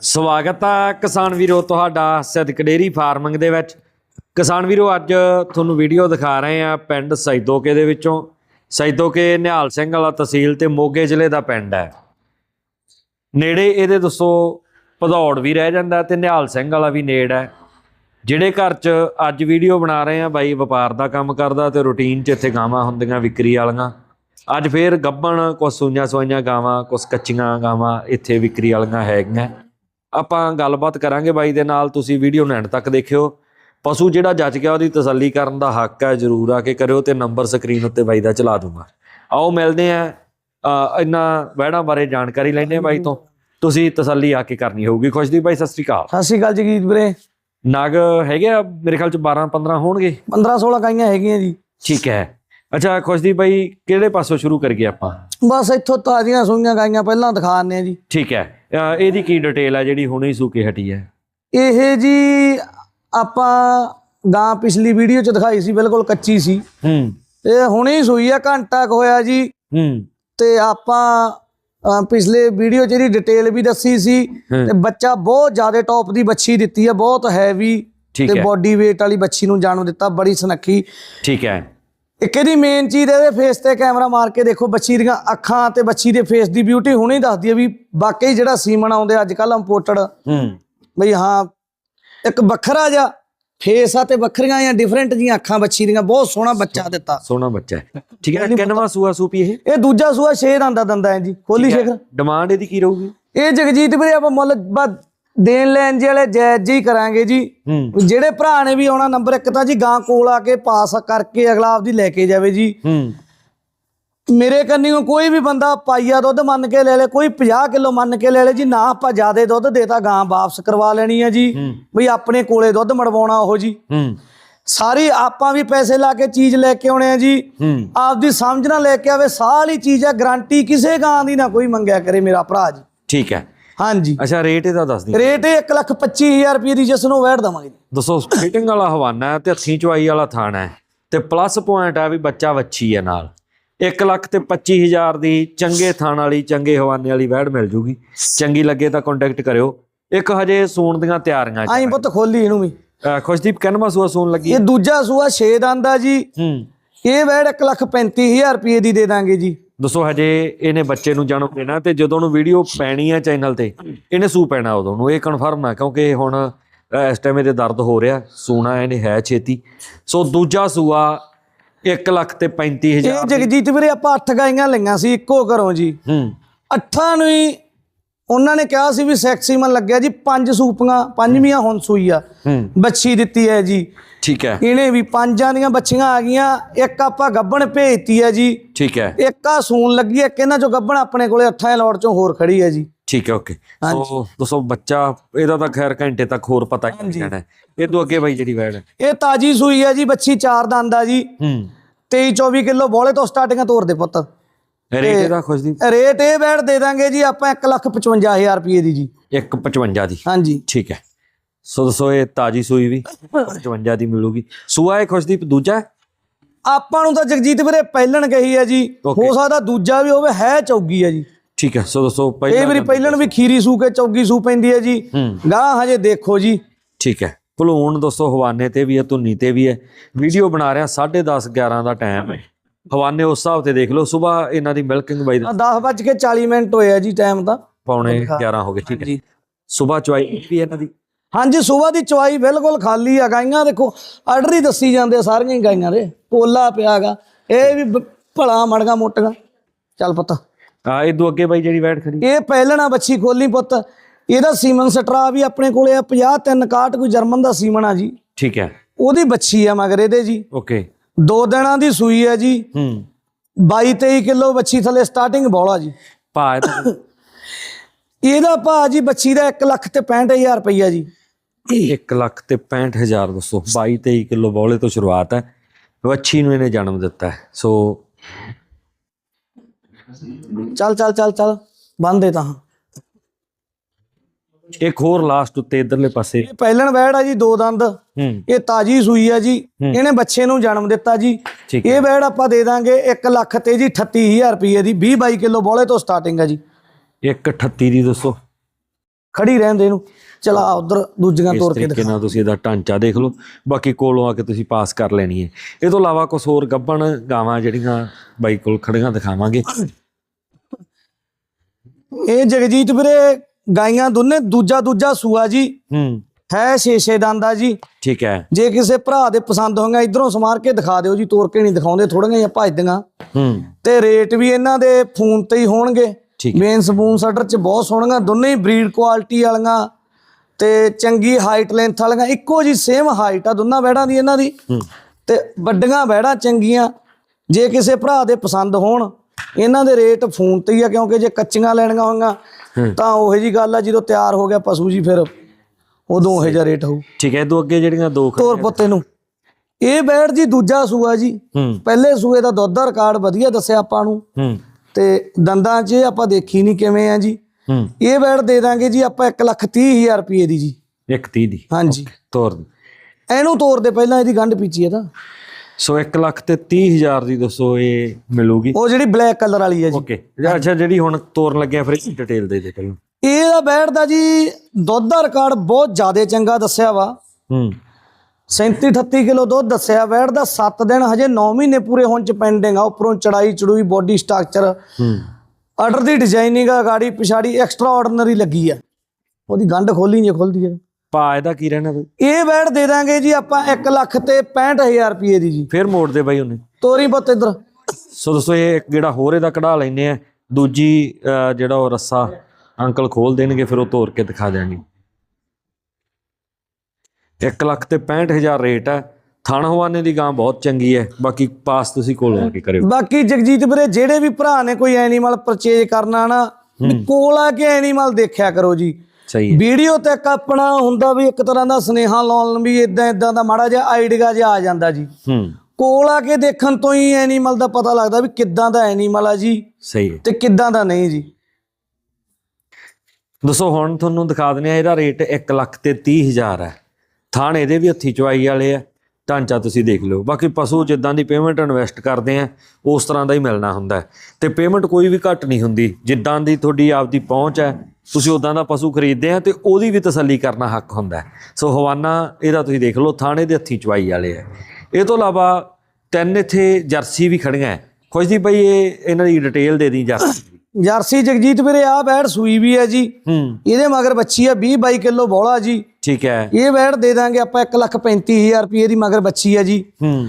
ਸਵਾਗਤ ਹੈ ਕਿਸਾਨ ਵੀਰੋ ਤੁਹਾਡਾ ਸਿੱਧਕ ਡੇਰੀ ਫਾਰਮਿੰਗ ਦੇ ਵਿੱਚ। ਕਿਸਾਨ ਵੀਰੋ, ਅੱਜ ਤੁਹਾਨੂੰ ਵੀਡੀਓ ਦਿਖਾ ਰਹੇ ਆ ਪਿੰਡ ਸੈਦੋਕੇ ਦੇ ਵਿੱਚੋਂ। ਸੈਦੋਕੇ ਨਿਹਾਲ ਸਿੰਘ ਵਾਲਾ ਤਹਿਸੀਲ ਤੇ ਮੋਗੇ ਜ਼ਿਲ੍ਹੇ ਦਾ ਪਿੰਡ ਹੈ। ਨੇੜੇ ਇਹਦੇ ਦੱਸੋ ਭਦੌੜ ਵੀ ਰਹਿ ਜਾਂਦਾ ਤੇ ਨਿਹਾਲ ਸਿੰਘ ਵਾਲਾ ਵੀ ਨੇੜ ਹੈ। ਜਿਹੜੇ ਘਰ 'ਚ ਅੱਜ ਵੀਡੀਓ ਬਣਾ ਰਹੇ ਆ, ਬਾਈ ਵਪਾਰ ਦਾ ਕੰਮ ਕਰਦਾ ਤੇ ਰੂਟੀਨ 'ਚ ਇੱਥੇ ਗਾਵਾਂ ਹੁੰਦੀਆਂ ਵਿਕਰੀ ਵਾਲੀਆਂ। ਅੱਜ ਫੇਰ ਗੱਬਣ, ਕੁਛ ਸੂਈਆਂ ਸਵਾਈਆਂ ਗਾਵਾਂ, ਕੁਛ ਕੱਚੀਆਂ ਗਾਵਾਂ ਇੱਥੇ ਵਿਕਰੀ ਵਾਲੀਆਂ ਹੈਗੀਆਂ। ਆਪਾਂ ਗੱਲਬਾਤ ਕਰਾਂਗੇ ਬਾਈ ਦੇ ਨਾਲ ਤੁਸੀਂ ਵੀਡੀਓ ਨੂੰ ਐਂਡ ਤੱਕ ਦੇਖਿਓ। ਪਸ਼ੂ ਜਿਹੜਾ ਜੱਜ ਗਿਆ ਉਹਦੀ ਤਸੱਲੀ ਕਰਨ ਦਾ ਹੱਕ ਹੈ ਜਰੂਰ ਆ ਕੇ ਕਰਿਓ ਤੇ ਨੰਬਰ ਸਕਰੀਨ ਉੱਤੇ ਬਾਈ ਦਾ ਚਲਾ ਦੂੰਗਾ। ਆਓ ਮਿਲਦੇ ਆ ਇਹਨਾਂ ਵਹਿੜਾਂ ਬਾਰੇ ਜਾਣਕਾਰੀ ਲੈਣੇ ਬਾਈ ਤੋਂ। ਤੁਸੀਂ ਤਸੱਲੀ ਆ ਕੇ ਕਰਨੀ ਹੋਊਗੀ। ਖੁਸ਼ਦੀਪ ਬਾਈ ਸਤਿ ਸ੍ਰੀ ਅਕਾਲ। ਸਤਿ ਸ਼੍ਰੀ ਅਕਾਲ ਜਗੀਤ ਵੀਰੇ। ਨਗ ਹੈਗੇ ਆ ਮੇਰੇ ਖਿਆਲ ਚ 12 15 ਹੋਣਗੇ? 15 16 ਗਾਈਆਂ ਹੈਗੀਆਂ ਜੀ। ਠੀਕ ਹੈ। ਅੱਛਾ ਖੁਸ਼ਦੀਪ ਬਾਈ ਕਿਹੜੇ ਪਾਸੋਂ ਸ਼ੁਰੂ ਕਰੀਏ ਆਪਾਂ? ਬਸ ਇੱਥੋਂ ਤਾਜ਼ੀਆਂ ਸੂਈਆਂ ਗਾਈਆਂ ਪਹਿਲਾਂ ਦਿਖਾਣੇ ਆ ਜੀ। ਠੀਕ ਹੈ। ਇਹਦੀ ਕੀ ਡਿਟੇਲ ਹੈ ਜਿਹੜੀ ਹੁਣੇ ਹੀ ਸੂਕੇ ਹਟੀ ਹੈ? ਇਹ ਜੀ ਆਪਾਂ ਗਾਂ ਪਿਛਲੀ ਵੀਡੀਓ ਚ ਦਿਖਾਈ ਸੀ ਬਿਲਕੁਲ ਕੱਚੀ ਸੀ। ਹੂੰ। ਇਹ ਹੁਣੇ ਹੀ ਸੂਈ ਆ ਘੰਟਾ ਕੁ ਹੋਇਆ ਜੀ। ਹੂੰ। ਤੇ ਆਪਾਂ ਪਿਛਲੇ ਵੀਡੀਓ ਚ ਇਹਦੀ ਡਿਟੇਲ ਵੀ ਦੱਸੀ ਸੀ। ਤੇ ਬੱਚਾ ਬਹੁਤ ਜ਼ਿਆਦਾ ਟੌਪ ਦੀ ਬੱਚੀ ਦਿੱਤੀ ਹੈ ਬਹੁਤ ਹੈਵੀ ਤੇ ਬਾਡੀ weight ਵਾਲੀ ਬੱਚੀ ਨੂੰ ਜਾਣੂ ਦਿੱਤਾ ਬੜੀ ਸੁਨੱਖੀ। ਠੀਕ ਹੈ। ਇੱਕ ਇਹਦੀ ਮੇਨ ਚੀਜ਼ ਇਹਦੇ ਫੇਸ ਤੇ ਕੈਮਰਾ ਮਾਰ ਕੇ ਦੇਖੋ ਬੱਚੀ ਦੀਆਂ ਅੱਖਾਂ ਤੇ ਬੱਚੀ ਦੇ ਫੇਸ ਦੀ ਬਿਊਟੀ ਹੁਣੇ ਹੀ ਦੱਸਦੀ ਹੈ ਵੀ ਵਾਕਈ ਜਿਹੜਾ ਸੀਮਨ ਆਉਂਦੇ ਅੱਜ ਕੱਲ ਇੰਪੋਰਟਡ ਹੂੰ। ਬਈ ਹਾਂ ਇੱਕ ਵੱਖਰਾ ਜਿਹਾ ਫੇਸ ਆ ਤੇ ਵੱਖਰੀਆਂ ਜਾਂ ਡਿਫਰੈਂਟ ਜੀਆਂ ਅੱਖਾਂ ਬੱਚੀ ਦੀਆਂ ਬਹੁਤ ਸੋਹਣਾ ਬੱਚਾ ਦਿੱਤਾ। ਸੋਹਣਾ ਬੱਚਾ ਹੈ। ਠੀਕ ਹੈ ਕਿੰਨਵਾ ਸੂਆ ਸੂਪੀ ਇਹ? ਇਹ ਦੂਜਾ ਸੂਆ ਛੇ ਦੰਦਾ ਦੰਦਾ ਹੈ ਜੀ। ਖੋਲੀ ਸ਼ੇਖਰ। ਡਿਮਾਂਡ ਇਹਦੀ ਕੀ ਰਹੂਗੀ? ਇਹ ਜਗਜੀਤ ਵੀਰੇ ਆਪਾਂ ਮੁੱਲ ਬਸ ਦੇਣ ਲੈਣ ਜੇ ਵਾਲੇ ਜਾਇਜ਼ ਜੀ ਕਰਾਂਗੇ ਜੀ। ਜਿਹੜੇ ਭਰਾ ਨੇ ਵੀ ਆਉਣਾ ਨੰਬਰ ਇੱਕ ਤਾਂ ਜੀ ਗਾਂ ਕੋਲ ਆ ਕੇ ਪਾਸ ਕਰਕੇ ਅਗਲਾ ਆਪਦੀ ਲੈ ਕੇ ਜਾਵੇ ਜੀ। ਮੇਰੇ ਕੰਨੀਓ ਕੋਈ ਵੀ ਬੰਦਾ ਪਾਈਆ ਦੁੱਧ ਮੰਨ ਕੇ ਲੈ ਲੇ ਕੋਈ 50 ਕਿਲੋ ਮੰਨ ਕੇ ਲੈ ਲੇ ਜੀ ਨਾ ਆਪਾਂ ਜਿਆਦੇ ਦੁੱਧ ਦੇਤਾ ਗਾਂ ਵਾਪਸ ਕਰਵਾ ਲੈਣੀ ਹੈ ਜੀ। ਬਈ ਆਪਣੇ ਕੋਲੇ ਦੁੱਧ ਮੜਵਾਉਣਾ ਉਹ ਜੀ। ਸਾਰੀ ਆਪਾਂ ਵੀ ਪੈਸੇ ਲਾ ਕੇ ਚੀਜ਼ ਲੈ ਕੇ ਆਉਣੇ ਆ ਜੀ। ਆਪਦੀ ਸਮਝ ਨਾਲ ਲੈ ਕੇ ਆਵੇ ਸਾਰੀ ਚੀਜ਼ ਹੈ ਗਾਰੰਟੀ ਕਿਸੇ ਗਾਂ ਦੀ ਨਾ ਕੋਈ ਮੰਗਿਆ ਕਰੇ ਮੇਰਾ ਭਰਾ ਜੀ। ਠੀਕ ਹੈ। ਹਾਂਜੀ। ਅੱਛਾ ਰੇਟ ਇਹਦਾ ਦੱਸ ਦੀ ਰੇਟ 125000 ਰੁਪਏ ਦੀ ਜਿਸ ਨੂੰ ਵੈਟ ਦਵਾਂਗੇ ਦੱਸੋ ਫਿਟਿੰਗ ਵਾਲਾ ਹਵਾਨਾ ਹੈ ਤੇ ਹੱਥੀਂ ਚਵਾਈ ਵਾਲਾ ਥਾਣਾ ਹੈ। ਤੇ ਪਲੱਸ ਪੁਆਇੰਟ ਹੈ ਵੀ ਬੱਚਾ ਵੱਛੀ ਹੈ ਨਾਲ। 1 ਲੱਖ ਤੇ 25000 ਦੀ ਚੰਗੇ ਥਾਣ ਵਾਲੀ ਚੰਗੇ ਹਵਾਨੇ ਵਾਲੀ ਵੈੜ ਮਿਲ ਜੂਗੀ। ਚੰਗੀ ਲੱਗੇ ਤਾਂ ਕੰਟੈਕਟ ਕਰਿਓ। ਇੱਕ ਹਜੇ ਸੂਣ ਦੀਆਂ ਤਿਆਰੀਆਂ ਆਈ ਪੁੱਤ ਖੋਲੀ ਇਹਨੂੰ ਵੀ। ਖੁਸ਼ਦੀਪ ਕਨਵਾ ਸੂਆ ਸੂਣ ਲੱਗੀ? ਇਹ ਦੂਜਾ ਸੂਆ 6 ਦੰਦ ਆ ਜੀ। ਹੂੰ। ਇਹ ਵੈਟ 135000 ਰੁਪਏ ਦੀ ਦੇ ਦਾਂਗੇ ਜੀ। ਦੱਸੋ ਹਜੇ ਇਹਨੇ ਬੱਚੇ ਨੂੰ ਜਨਮ ਦੇਣਾ ਤੇ ਜਦੋਂ ਨੂੰ ਵੀਡੀਓ ਪੈਣੀ ਹੈ ਚੈਨਲ ਤੇ ਇਹਨੇ ਸੂ ਪੈਣਾ ਉਦੋਂ ਨੂੰ ਇਹ ਕਨਫਰਮ ਹੈ ਕਿਉਂਕਿ ਹੁਣ ਇਸ ਟਾਈਮ ਇਹਦੇ ਦਰਦ ਹੋ ਰਿਹਾ ਸੂਣਾ ਇਹਨੇ ਹੈ ਛੇਤੀ। ਸੋ ਦੂਜਾ ਸੂਆ 1 ਲੱਖ ਤੇ 35000 ਇਹ ਜਗਜੀਤ ਵੀਰੇ ਆਪਾਂ ਅੱਠ ਗਾਈਆਂ ਲਈਆਂ ਸੀ ਇੱਕੋ ਘਰੋਂ ਜੀ। ਹੂੰ। ਅੱਠਾਂ ਨੂੰ ਹੀ ਉਹਨਾਂ ਨੇ ਕਿਹਾ ਸੀ ਵੀ ਸੈਕਸੀ ਮਨ ਲੱਗਿਆ ਜੀ ਪੰਜ ਸੂਪੀਆਂ ਪੰਜਵੀਆਂ ਹੁਣ ਸੂਈ ਆ। ਬੱਚੀ ਦਿੱਤੀ ਹੈ ਜੀ। ਠੀਕ ਹੈ। ਇਹਨੇ ਵੀ ਪੰਜਾਂ ਦੀਆਂ ਬੱਚੀਆਂ ਆ ਗਈਆਂ ਇੱਕ ਆਪਾਂ ਗੱਬਣ ਭੇਜਤੀ ਹੈ ਜੀ। ਠੀਕ ਹੈ। ਇੱਕ ਆ ਸੂਣ ਲੱਗੀ ਹੈ ਇਹਨਾਂ ਚੋਂ ਗੱਬਣ ਆਪਣੇ ਕੋਲੇ ਅੱਠਾਂ ਲੋੜ ਚੋਂ ਹੋਰ ਖੜੀ ਹੈ ਜੀ। ਠੀਕ ਹੈ ਓਕੇ ਸੋ ਦੋਸਤੋ ਬੱਚਾ ਇਹਦਾ ਤਾਂ ਖੈਰ ਘੰਟੇ ਤੱਕ ਹੋਰ ਪਤਾ ਹੀ ਨਹੀਂ ਜਾਣਾ ਇਹ ਤੋਂ ਅੱਗੇ ਬਾਈ ਜਿਹੜੀ ਵੈੜ ਇਹ ਤਾਜੀ ਸੂਈ ਹੈ ਜੀ ਬੱਚੀ ਚਾਰ ਦੰਦ ਆ ਜੀ। ਹੂੰ। 23 24 ਕਿਲੋ ਬੋਲੇ ਤੋਂ ਸਟਾਰਟਿੰਗ ਤੋਰ ਦੇ ਪੁੱਤ। ਰੇਟ ਇਹਦਾ ਖੁਸ਼ਦੀਪ ਰੇਟ ਇਹ ਬੈਠ ਦੇ ਦਾਂਗੇ ਜੀ ਆਪਾਂ 155000 ਰੁਪਏ ਦੀ ਜੀ। 155 ਦੀ। ਹਾਂਜੀ। ਠੀਕ ਹੈ। ਸੋ ਦੱਸੋ ਇਹ ਤਾਜੀ ਸੂਈ ਵੀ 55 ਦੀ ਮਿਲੂਗੀ। ਸੂਆ ਇਹ ਖੁਸ਼ਦੀਪ ਦੂਜਾ? ਆਪਾਂ ਨੂੰ ਤਾਂ ਜਗਜੀਤ ਵੀਰੇ ਪਹਿਲਣ ਕਹੀ ਹੈ ਜੀ. ਹੋ ਸਕਦਾ ਦੂਜਾ ਵੀ ਹੋਵੇ ਹੈ ਚੌਗੀ ਹੈ ਜੀ। ਠੀਕ ਹੈ ਸੋ ਦੱਸੋ ਇਹ ਪਹਿਲਾਂ ਵਾਰੀ ਪਹਿਲਣ ਵੀ ਖੀਰੀ ਸੂ ਕੇ ਚੌਗੀ ਸੂ ਪੈਂਦੀ ਹੈ ਜੀ। ਗਾਂ ਹਜੇ ਦੇਖੋ ਜੀ। ਠੀਕ ਹੈ। ਭਲੂਣ ਦੋਸਤੋ ਹਵਾਨੇ ਤੇ ਵੀ ਹੈ ਧੁੰਨੀ ਤੇ ਵੀ ਹੈ। ਵੀਡੀਓ ਬਣਾ ਰਿਹਾ 10:30 11 ਦਾ ਟਾਈਮ ਹੈ। ਹਵਾਨੇ ਉਸ ਹਿਸਾਬ ਤੇ ਦੇਖ ਲਓ ਸਵੇਰ ਇਹਨਾਂ ਦੀ ਮਿਲਕਿੰਗ ਬਾਈ ਦੇ 10 ਵੱਜ ਕੇ 40 ਮਿੰਟ ਹੋਏ ਆ ਜੀ ਟਾਈਮ ਤਾਂ। ਪੌਣੇ 11 ਹੋ ਗਏ ਠੀਕ ਹੈ। ਜੀ ਸਵੇਰ ਚਵਾਈ ਵੀ ਇਹਨਾਂ ਦੀ? ਹਾਂਜੀ ਸਵੇਰ ਦੀ ਚਵਾਈ ਬਿਲਕੁਲ ਖਾਲੀ ਆ ਗਾਈਆਂ ਦੇਖੋ ਆਰਡਰ ਹੀ ਦੱਸੀ ਜਾਂਦੇ ਸਾਰੀਆਂ ਹੀ ਗਾਈਆਂ ਦੇ ਪੋਲਾ ਪਿਆਗਾ ਇਹ ਵੀ ਭਲਾ ਮੜਗਾ ਮੋਟਗਾ ਚੱਲ ਪੁੱਤ। ਆ ਇਹ ਤੋਂ ਅੱਗੇ ਬਾਈ ਜਿਹੜੀ ਵੈਟ ਖੜੀ। ਇਹ ਪਹਿਲਣਾ ਬੱਚੀ ਖੋਲੀ ਪੁੱਤ ਇਹਦਾ ਸੀਮਨ ਸਟਰਾ ਵੀ ਆਪਣੇ ਕੋਲੇ ਆ 53 61 ਕੋਈ ਜਰਮਨ ਦਾ ਸੀਮਨ ਆ ਜੀ। ਠੀਕ ਹੈ। ਉਹਦੀ ਬੱਚੀ ਆ ਮਗਰ ਇਹਦੇ ਜੀ। ਓਕੇ। ਦੋ ਦਿਨਾਂ ਦੀ ਸੂਈ ਹੈ ਜੀ। ਹੂੰ। 22 23 ਕਿਲੋ ਬੱਚੀ ਥੱਲੇ ਸਟਾਰਟਿੰਗ ਬੋਲਾ ਜੀ। ਭਾ ਇਹਦਾ ਇਹਦਾ ਭਾਅ ਜੀ ਬੱਚੀ ਦਾ 1 ਲੱਖ ਤੇ 65000 ਰੁਪਈਆ ਜੀ। 1 ਲੱਖ ਤੇ 65000 ਦੱਸੋ 22 23 ਕਿਲੋ ਬੌਲੇ ਤੋਂ ਸ਼ੁਰੂਆਤ ਹੈ ਵੱਛੀ ਨੂੰ ਇਹਨੇ ਜਨਮ ਦਿੱਤਾ ਹੈ ਸੋ ਚੱਲ ਚੱਲ ਚੱਲ ਚੱਲ ਬੰਦ ਦੇ ਤਾਂ। ਇੱਕ ਹੋਰ ਲਾਸਟ ਉੱਤੇ ਇਧਰਲੇ ਪਾਸੇ। ਇਹ ਪਹਿਲਣ ਵੈੜ ਆ ਜੀ ਦੋ ਦੰਦ। ਇਹ ਤਾਜੀ ਸੂਈ ਆ ਜੀ। ਇਹਨੇ ਬੱਚੇ ਨੂੰ ਜਨਮ ਦਿੱਤਾ ਜੀ। ਇਹ ਵੈੜ ਆਪਾਂ ਦੇ ਦਾਂਗੇ 1 ਲੱਖ ਤੇ ਜੀ 38000 ਰੁਪਏ ਦੀ। 20 22 ਕਿਲੋ ਬੋਲੇ ਤੋਂ ਸਟਾਰਟਿੰਗ ਆ ਜੀ। 138 ਦੀ ਦੱਸੋ। ਖੜੀ ਰਹਿੰਦੇ ਇਹਨੂੰ। ਚਲਾ ਉਧਰ ਦੂਜੀਆਂ ਤੋਰ ਕੇ ਤਰੀਕੇ ਨਾਲ ਤੁਸੀਂ ਇਹਦਾ ਢਾਂਚਾ ਦੇਖ ਲਓ। ਬਾਕੀ ਕੋਲੋਂ ਆ ਕੇ ਤੁਸੀਂ ਪਾਸ ਕਰ ਲੈਣੀ ਹੈ। ਇਹ ਤੋਂ ਇਲਾਵਾ ਕੁਝ ਹੋਰ ਗੱਭਣ ਗਾਵਾਂ ਜਿਹੜੀਆਂ ਬਾਈ ਕੋਲ ਖੜੀਆਂ ਦਿਖਾਵਾਂਗੇ। ਇਹ ਜਗਜੀਤ ਵੀਰੇ ਗਾਈਆਂ ਦੋਨੇ ਦੂਜਾ ਦੂਜਾ ਸੂਆ ਜੀ। ਹੂੰ। ਹੈ ਛੇ ਛੇ ਦੰਦਾ ਜੀ। ਠੀਕ ਹੈ। ਜੇ ਕਿਸੇ ਭਰਾ ਦੇ ਪਸੰਦ ਹੋਈਆਂ ਇਧਰੋਂ ਸਮਾਰ ਕੇ ਦਿਖਾ ਦਿਓ ਜੀ ਤੋਰ ਕੇ ਨਹੀਂ ਦਿਖਾਉਂਦੇ ਥੋੜੀਆਂ ਜਿਹਾ ਭੱਜਦੀਆਂ ਹੂੰ। ਤੇ ਰੇਟ ਵੀ ਇਹਨਾਂ ਦੇ ਫੋਨ ਤੇ ਹੀ ਹੋਣਗੇ। ਮੇਨ ਸਪੂਨ ਸਟਰ ਚ ਬਹੁਤ ਸੋਹਣੀਆਂ ਦੋਨੇ ਹੀ ਬਰੀਡ ਕੁਆਲਿਟੀ ਵਾਲੀਆਂ ਤੇ ਚੰਗੀ ਹਾਈਟ ਲੈਂਥ ਵਾਲੀਆਂ ਇੱਕੋ ਜੀ ਸੇਮ ਹਾਈਟ ਆ ਦੋਨਾਂ ਬੈੜਾਂ ਦੀ ਇਹਨਾਂ ਦੀ। ਤੇ ਵੱਡੀਆਂ ਬੈੜਾਂ ਚੰਗੀਆਂ ਜੇ ਕਿਸੇ ਭਰਾ ਦੇ ਪਸੰਦ ਹੋਣ ਇਹਨਾਂ ਦੇ ਰੇਟ ਫੋਨ ਤੇ ਹੀ ਆ ਕਿਉਂਕਿ ਜੇ ਕੱਚੀਆਂ ਲੈਣੀਆਂ ਹੋਈਆਂ ਤਾਂ ਉਹੇ ਜੀ ਗੱਲ ਆ ਜਦੋਂ ਤਿਆਰ ਹੋ ਗਿਆ ਪਸ਼ੂ ਜੀ ਫਿਰ ਉਦੋਂ ਉਹੇ ਜਿਹਾ ਰੇਟ ਹੋਊ। ਠੀਕ ਹੈ ਇਹ ਤੋਂ ਅੱਗੇ ਜਿਹੜੀਆਂ ਦੋ ਤੋਰ ਪੁੱਤੇ ਨੂੰ। ਇਹ ਬੈੜ ਜੀ ਦੂਜਾ ਸੂਆ ਜੀ। ਹੂੰ। ਪਹਿਲੇ ਸੂਏ ਦਾ ਦੁੱਧ ਦਾ ਰਿਕਾਰਡ ਵਧੀਆ ਦੱਸਿਆ ਆਪਾਂ ਨੂੰ। ਹੂੰ। ਤੇ ਦੰਦਾਂ 'ਚ ਆਪਾਂ ਦੇਖੀ ਨਹੀਂ ਕਿਵੇਂ ਆ ਜੀ। ਹੂੰ। ਇਹ ਬੈੜ ਦੇ ਦਾਂਗੇ ਜੀ ਆਪਾਂ 1 ਲੱਖ ਤੀਹ ਹਜ਼ਾਰ ਰੁਪਏ ਦੀ ਜੀ। ਇੱਕ 30 ਦੀ। ਹਾਂਜੀ। ਤੋਰ ਦੀ ਇਹਨੂੰ ਤੋਰਦੇ ਪਹਿਲਾਂ ਇਹਦੀ ਗੰਢ ਪੀਚੀ ਇਹਦਾ ਸੋ 1 ਲੱਖ ਤੇ 30 ਹਜ਼ਾਰ ਦੀ ਦੱਸੋ ਇਹ ਮਿਲੂਗੀ। ਉਹ ਜਿਹੜੀ ਬਲੈਕ ਕਲਰ ਵਾਲੀ ਹੈ ਜੀ। ਓਕੇ ਅੱਛਾ ਜਿਹੜੀ ਹੁਣ ਤੋਰਨ ਲੱਗਿਆ ਫਿਰ ਡਿਟੇਲ ਦੇ ਦੇ ਪਹਿਲਾਂ। ਇਹਦਾ ਬੈੜ ਦਾ ਜੀ ਦੁੱਧ ਦਾ ਰਿਕਾਰਡ ਬਹੁਤ ਜ਼ਿਆਦਾ ਚੰਗਾ ਦੱਸਿਆ ਵਾ। ਹੂੰ। 37 38 ਕਿਲੋ ਦੁੱਧ ਦੱਸਿਆ। ਬੈੜ ਦਾ 7 ਦਿਨ ਹਜੇ 9 ਮਹੀਨੇ ਪੂਰੇ ਹੋਣ ਚ ਪੈਂਡਿੰਗ ਆ। ਉੱਪਰੋਂ ਚੜਾਈ ਚੜੂਈ ਬੋਡੀ ਸਟਰਕਚਰ ਹੂੰ। ਆਰਡਰ ਦੀ ਡਿਜ਼ਾਈਨਿੰਗ ਆ ਗਾੜੀ ਪਿਛਾੜੀ ਐਕਸਟਰਾ ਆਰਡੀਨਰੀ ਲੱਗੀ ਆ। ਉਹਦੀ ਗੰਢ ਖੋਲੀ ਜੇ ਖੁੱਲਦੀ ਹੈ ਪਾ ਇਹਦਾ ਕੀ ਰਹਿਣਾ ਬਈ? ਇਹ ਬੈੜ ਦੇ ਦਾਂਗੇ ਜੀ ਆਪਾਂ 1 ਲੱਖ ਤੇ 65000 ਰੁਪਏ ਦੀ ਜੀ। ਫਿਰ ਮੋੜ ਦੇ ਬਾਈ ਉਹਨੇ। ਤੋਰੀ ਪੁੱਤ ਇੱਧਰ। ਸੋ ਦੋਸਤੋ ਇਹ ਇੱਕ ਜਿਹੜਾ ਹੋਰ ਇਹਦਾ ਕਢਾ ਲੈਨੇ ਆ। ਦੂਜੀ ਜਿਹੜਾ ਉਹ ਰੱਸਾ ਅੰਕਲ ਖੋਲ ਦੇਣਗੇ ਫਿਰ ਉਹ ਤੋੜ ਕੇ ਦਿਖਾ ਦੇਣਗੇ 1 ਲੱਖ ਤੇ 65000 ਰੇਟ ਹੈ ਥਣ ਹਵਾਨੇ ਦੀ ਗਾਂ ਬਹੁਤ ਚੰਗੀ ਹੈ। ਬਾਕੀ ਪਾਸ ਤੁਸੀਂ ਕੋਲ ਆ ਕੇ ਕਰਿਓ। ਬਾਕੀ ਜਗਜੀਤ ਵੀਰੇ ਜਿਹੜੇ ਵੀ ਭਰਾ ਨੇ ਕੋਈ ਐਨੀਮਲ ਪਰਚੇਜ ਕਰਨਾ ਨਾ ਵੀ ਕੋਲ ਆ ਕੇ ਐਨੀਮਲ ਦੇਖਿਆ ਕਰੋ ਜੀ। ਸਹੀ ਹੈ। ਵੀਡੀਓ ਤੇ ਇੱਕ ਆਪਣਾ ਹੁੰਦਾ ਵੀ ਇੱਕ ਤਰ੍ਹਾਂ ਦਾ ਸਨੇਹਾ ਲਾਉਣ ਵੀ ਇਦਾਂ ਇਦਾਂ ਦਾ ਮਾੜਾ ਜਿਹਾ ਆਈਡੀਆ ਜਿਹਾ ਆ ਜਾਂਦਾ ਜੀ। ਹੂੰ। ਕੋਲ ਆ ਕੇ ਦੇਖਣ ਤੋਂ ਹੀ ਐਨੀਮਲ ਦਾ ਪਤਾ ਲੱਗਦਾ ਵੀ ਕਿੱਦਾਂ ਦਾ ਐਨੀਮਲ ਆ ਜੀ ਸਹੀ ਹੈ। ਤੇ ਕਿੱਦਾਂ ਦਾ ਨਹੀਂ ਜੀ। ਦੱਸੋ ਹੁਣ ਤੁਹਾਨੂੰ ਦਿਖਾ ਦਿੰਦੇ ਆ ਇਹਦਾ ਰੇਟ 1 ਲੱਖ ਤੇ 30000 ਹੈ। ਥਾਣ ਇਹਦੇ ਵੀ ਹੱਥੀ ਚਵਾਈ ਵਾਲੇ ਆ ਢਾਂਚਾ ਤੁਸੀਂ ਦੇਖ ਲਓ। ਬਾਕੀ ਪਸ਼ੂ ਜਿੱਦਾਂ ਦੀ ਪੇਮੈਂਟ ਇਨਵੈਸਟ ਕਰਦੇ ਆ ਉਸ ਤਰ੍ਹਾਂ ਦਾ ਹੀ ਮਿਲਣਾ ਹੁੰਦਾ ਤੇ ਪੇਮੈਂਟ ਕੋਈ ਵੀ ਘੱਟ ਨਹੀਂ ਹੁੰਦੀ। ਜਿੱਦਾਂ ਦੀ ਤੁਹਾਡੀ ਆਪਦੀ ਪਹੁੰਚ ਹੈ ਤੁਸੀਂ ਉਦਾਂ ਦਾ ਪਸ਼ੂ ਖਰੀਦਦੇ ਆ ਤੇ ਉਹਦੀ ਵੀ ਤਸੱਲੀ ਕਰਨਾ ਹੱਕ ਹੁੰਦਾ ਹੈ। ਸੋ ਹਵਾਨਾ ਇਹਦਾ ਤੁਸੀਂ ਦੇਖ ਲਓ ਥਾਣੇ ਦੇ ਹੱਥੀ ਚਵਾਈ ਵਾਲੇ ਆ। ਇਹ ਤੋਂ ਇਲਾਵਾ ਤਿੰਨ ਇੱਥੇ ਜਰਸੀ ਵੀ ਖੜੀਆਂ ਹੈ। ਖੁਸ਼ਦੀ ਬਈ ਇਹ ਇਹਨਾਂ ਦੀ ਡਿਟੇਲ ਦੇ ਦੀ ਜਰਸੀ। ਜਰਸੀ ਜਗਜੀਤ ਵੀਰੇ ਆ ਬੈੜ ਸੂਈ ਵੀ ਹੈ ਜੀ। ਹੂੰ। ਇਹਦੇ ਮਗਰ ਬੱਚੀ ਆ 20 22 ਕਿਲੋ ਬੋਲਾ ਜੀ। ਠੀਕ ਹੈ। ਇਹ ਬੈੜ ਦੇ ਦਾਂਗੇ ਆਪਾਂ 1 ਲੱਖ 35000 ਰੁਪਏ ਦੀ ਮਗਰ ਬੱਚੀ ਆ ਜੀ। ਹੂੰ।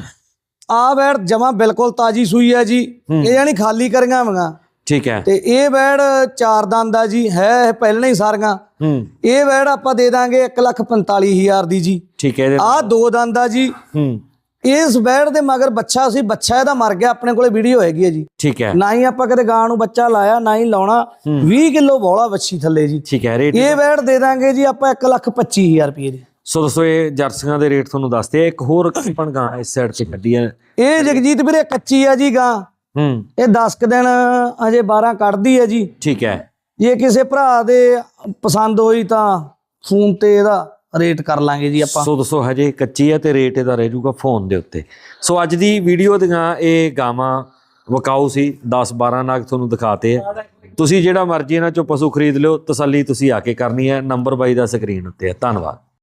ਆ ਬੈੜ ਜਮਾ ਬਿਲਕੁਲ ਤਾਜੀ ਸੂਈ ਆ ਜੀ। ਇਹ ਜਾਨੀ ਖਾਲੀ ਕਰੀਆਂ ਵਗਾ। ਠੀਕ ਹੈ। ਤੇ ਇਹ ਬੈੜ ਚਾਰ ਦੰਦ ਆ ਜੀ ਹੈ ਇਹ ਪਹਿਲਾਂ ਹੀ ਸਾਰੀਆਂ। ਹੂੰ। ਇਹ ਬੈੜ ਆਪਾਂ ਦੇ ਦਾਂਗੇ 1 ਲੱਖ 45000 ਦੀ ਜੀ। ਠੀਕ ਹੈ ਆ ਦੋ ਦੰਦ ਆ ਜੀ। ਹੂੰ। ਇਸ ਬੈੜ ਦੇ ਮਗਰ ਬੱਚਾ ਸੀ ਬੱਚਾ ਇਹਦਾ ਮਰ ਗਿਆ ਆਪਣੇ ਕੋਲੇ ਵੀਡੀਓ ਹੈਗੀ ਹੈ ਜੀ। ਠੀਕ ਹੈ। ਨਾ ਹੀ ਆਪਾਂ ਕਦੇ ਗਾਂ ਨੂੰ ਬੱਚਾ ਲਾਇਆ ਨਾ ਹੀ ਲਾਉਣਾ। 20 ਕਿਲੋ ਬੋਲਾ ਵੱਛੀ ਥੱਲੇ ਜੀ। ਠੀਕ ਹੈ ਰੇਟ ਇਹ ਬੈੜ ਦੇ ਦਾਂਗੇ ਜੀ ਆਪਾਂ 1 ਲੱਖ 25000 ਰੁਪਏ ਦੀ। ਸੋ ਦੋਸਤੋ ਇਹ ਜਰਸੀਆਂ ਦੇ ਰੇਟ ਤੁਹਾਨੂੰ ਦੱਸਦੇ ਆ। ਇੱਕ ਹੋਰ ਕੰਪਨ ਗਾਂ ਇਸ ਸਾਈਡ ਤੇ ਕੱਢੀ ਹੈ ਇਹ ਜਗਜੀਤ ਵੀਰੇ ਕੱਚੀ ਆ ਜੀ ਗਾਂ। ਹੂੰ। ਇਹ 10 ਕੁ ਦਿਨ ਅਜੇ 12 ਕੱਢਦੀ ਹੈ ਜੀ। ਠੀਕ ਹੈ। ਜੇ ਕਿਸੇ ਭਰਾ ਦੇ ਪਸੰਦ ਹੋਈ ਤਾਂ ਫੋਨ ਤੇ ਇਹਦਾ ਰੇਟ ਕਰ ਲਾਂਗੇ ਜੀ ਆਪਾਂ। ਸੋ ਦੋਸਤੋ ਹਜੇ ਕੱਚੀ ਹੈ ਤੇ ਰੇਟ ਇਹਦਾ ਰਹਿ ਜਾਊਗਾ ਫੋਨ ਦੇ ਉੱਤੇ। ਸੋ ਅੱਜ ਦੀ ਵੀਡੀਓ ਦੀਆਂ ਇਹ ਗਾਵਾਂ ਵਕਾਊ ਸੀ 10 12 ਨਾਗ ਤੁਹਾਨੂੰ ਦਿਖਾਤੇ ਆ। ਤੁਸੀਂ ਜਿਹੜਾ ਮਰਜ਼ੀ ਇਹਨਾਂ ਚੋਂ ਪਸ਼ੂ ਖਰੀਦ ਲਿਓ ਤਸੱਲੀ ਤੁਸੀਂ ਆ ਕੇ ਕਰਨੀ ਹੈ ਨੰਬਰ ਬਾਈ ਦਾ ਸਕਰੀਨ ਉੱਤੇ ਹੈ। ਧੰਨਵਾਦ।